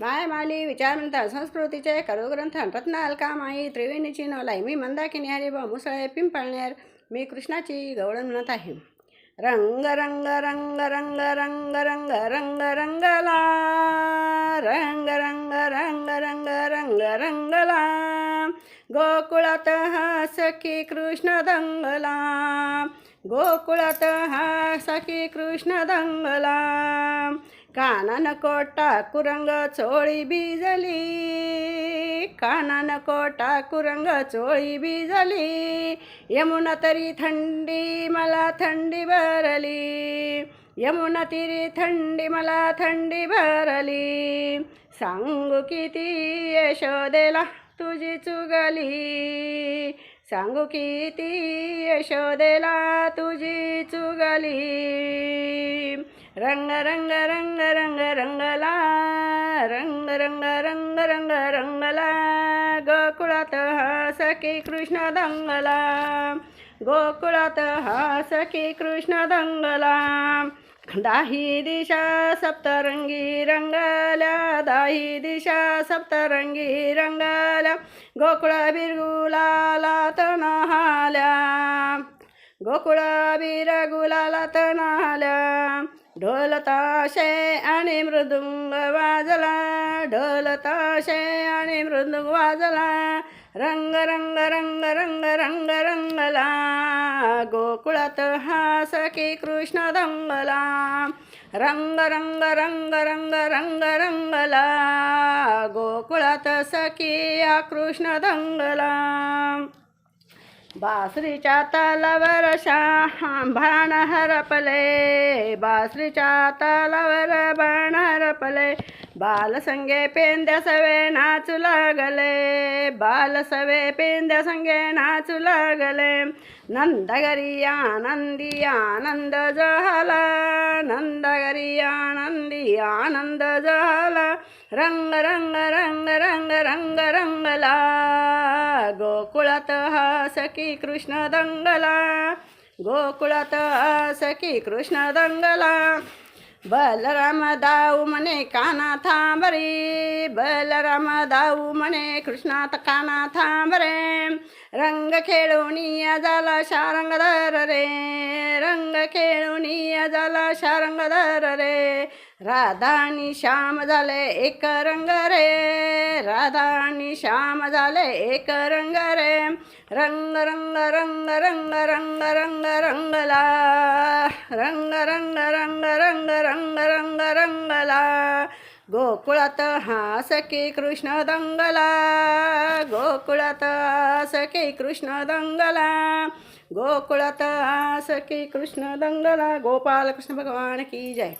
मायमाली विचारमंथ संस्कृतीचे करुग्रंथ रत्नालका माई त्रिवेणीची नवलाई मी मंदाकिनी हरिभाऊ मुसळे पिंपळनेर मी कृष्णाची गवळण म्हणत आहे रंग रंग रंग रंग रंग रंग रंग रंगला रंग रंग रंग रंग रंग रंगला गोकुळात हा सखी कृष्ण दंगला गोकुळात हा सखी कृष्ण दंगला कानान कोटा कुरंग चोळी बिजली कानान कोटा कुरंग चोळी बिजली यमुना तरी थंडी मला थंडी भरली. यमुना तिरी थंडी मला थंडी भरली. सांगू किती यशोदेला तुझी चुगली. सांगू किती यशोदेला तुझी चुगली. रंग रंग रंग रंग रंगला. रंग रंग रंग रंग रंगला. गोकुळात हा सखी कृष्ण दंगला. गोकुळात हा सखी कृष्ण दंगला. दाही दिशा सप्तरंगी रंगल्या दाही दिशा सप्तरंगी रंगल्या गोकुळा बिरगुलाला तनहाल्या गोकुळा बिरगुलालात नहाल्या. ढोल ताशे आणि मृदुंग वाजला. ढोल ताशे आणि मृदुंग वाजला. रंग रंग रंग रंग रंग रंगला. गोकुळात हा सखी कृष्ण दंगला. रंग रंग रंग रंग रंग रंगला. गोकुळात सखी हा कृष्ण दंगला. बासरीच्या तालावर भाण हरपले बासरीच्या तालावर बाण हरपले बालसंगे पेंद्या सवे नाचू लागले. बालसवे पेंद्या संगे नाचू लागले. नंदगरी आनंदी आनंद झाला नंदगरी आनंदी आनंद झाला रंग रंग रंग रंग रंग रंगला. गोकुळात हा सखी कृष्ण दंगला. गोकुळात हा सखी कृष्ण दंगला. बलराम दाऊ म्हणे काना थांबरे. बलराम दाऊ म्हणे कृष्णात काना थांबरे. रंग खेळून झाला शारंगधर रे. रंग खेळून झाला शारंगधर रे. राधा आणि श्याम झाले एक रंग रे राधा आणि श्याम झाले एक रंग रे रंग रंग रंग रंग रंग रंग रंगला रंग रंग रंग रंग रंग रंग रंगला गोकुळात हासकी कृष्ण दंगला गोकुळात हासकी कृष्ण दंगला गोकुळात हासकी कृष्ण दंगला गोपाल कृष्ण भगवान की जय